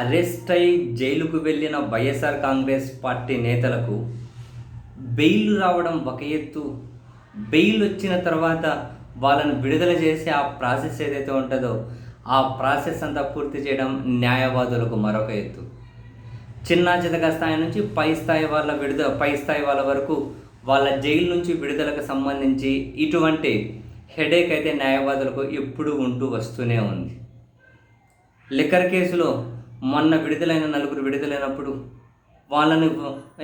Arrest అయి జైలుకు వెళ్ళిన వైఎస్ఆర్ కాంగ్రెస్ పార్టీ నేతలకు బెయిల్ రావడం ఒక ఎత్తు. బెయిల్ వచ్చిన తర్వాత వాళ్ళను విడుదల చేసే ఆ ప్రాసెస్ ఏదైతే ఉంటుందో ఆ ప్రాసెస్ అంతా పూర్తి చేయడం న్యాయవాదులకు మరొక ఎత్తు. చిన్న చితక స్థాయి నుంచి పై స్థాయి వాళ్ళ విడుదల పై స్థాయి వాళ్ళ వరకు వాళ్ళ జైలు నుంచి విడుదలకు సంబంధించి ఇటువంటి హెడేక్ అయితే న్యాయవాదులకు ఎప్పుడూ ఉంటూ వస్తూనే ఉంది. లిక్కర్ కేసులో మొన్న విడుదలైన నలుగురు విడుదలైనప్పుడు వాళ్ళని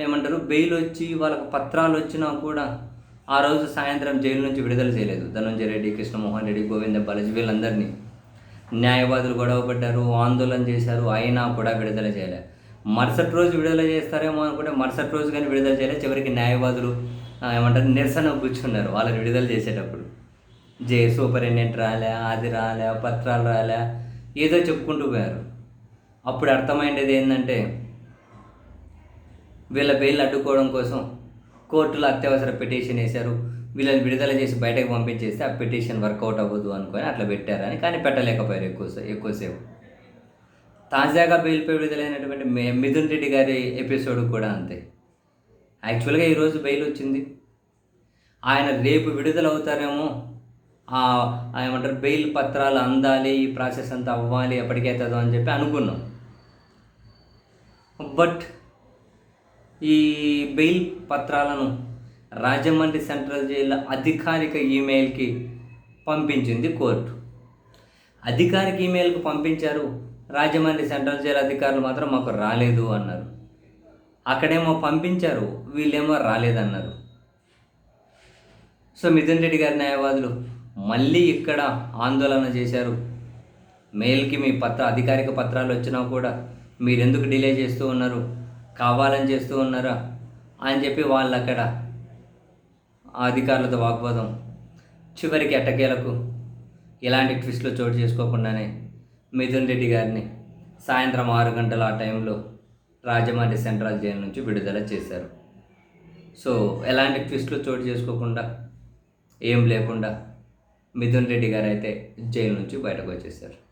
ఏమంటారు బెయిల్ వచ్చి వాళ్ళకు పత్రాలు వచ్చినా కూడా ఆ రోజు సాయంత్రం జైలు నుంచి విడుదల చేయలేదు. ధనంజయ రెడ్డి కృష్ణమోహన్ రెడ్డి గోవింద బాలాజీ వీళ్ళందరినీ న్యాయవాదులు గొడవ పడ్డారు ఆందోళన చేశారు అయినా కూడా విడుదల చేయలే. మరుసటి రోజు విడుదల చేస్తారేమో అనుకుంటే మరుసటి రోజు కానీ విడుదల చేయలేదు చివరికి న్యాయవాదులు ఏమంటారు నిరసన కూర్చున్నారు వాళ్ళని విడుదల చేసేటప్పుడు. జే సూపరింటెండెంట్ రాలే అది రాలే పత్రాలు రాలే ఏదో చెప్పుకుంటూ పోయారు. అప్పుడు అర్థమైండేది ఏంటంటే వీళ్ళ బెయిల్ అడ్డుకోవడం కోసం కోర్టులో అత్యవసర పిటిషన్ వేశారు. వీళ్ళని విడుదల చేసి బయటకు పంపించేస్తే ఆ పిటిషన్ వర్కౌట్ అవ్వదు అనుకొని అట్లా పెట్టారని కానీ పెట్టలేకపోయారు ఎక్కువ ఎక్కువసేపు తాజాగా బెయిల్పై విడుదలైనటువంటి మి- మిథున్ రెడ్డి గారి ఎపిసోడ్ కూడా అంతే. యాక్చువల్గా ఈరోజు బెయిల్ వచ్చింది. ఆయన రేపు విడుదల అవుతారేమో ఏమంటారు బెయిల్ పత్రాలు అందాలి ఈ ప్రాసెస్ అంతా అవ్వాలి ఎప్పటికైతుందో అని చెప్పి అనుకున్నాం. బట్ ఈ బెయిల్ పత్రాలను రాజమండ్రి సెంట్రల్ జైలు అధికారిక ఈమెయిల్కి పంపించింది కోర్టు. అధికారిక ఈమెయిల్కి పంపించారు రాజమండ్రి సెంట్రల్ జైలు అధికారులు మాత్రం మాకు రాలేదు అన్నారు. అక్కడేమో పంపించారు వీళ్ళేమో రాలేదన్నారు. సో మిథున్ రెడ్డి గారి న్యాయవాదులు మళ్ళీ ఇక్కడ ఆందోళన చేశారు. మెయిల్కి మీ పత్ర అధికారిక పత్రాలు వచ్చినా కూడా మీరెందుకు డిలే చేస్తూ ఉన్నారు? కావాలని చేస్తూ ఉన్నారా? అని చెప్పి వాళ్ళు అక్కడ అధికారులతో వాగ్వాదం. చివరికి ఎట్టకేలకు ఎలాంటి ట్విస్ట్లు చోటు చేసుకోకుండానే మిథున్ రెడ్డి గారిని సాయంత్రం ఆరు గంటల ఆ టైంలో రాజమండ్రి సెంట్రల్ జైలు నుంచి విడుదల చేశారు. సో ఎలాంటి ట్విస్ట్లు చోటు చేసుకోకుండా ఏం లేకుండా మిథున్ రెడ్డి గారు అయితే జైలు నుంచి బయటకు వచ్చేసారు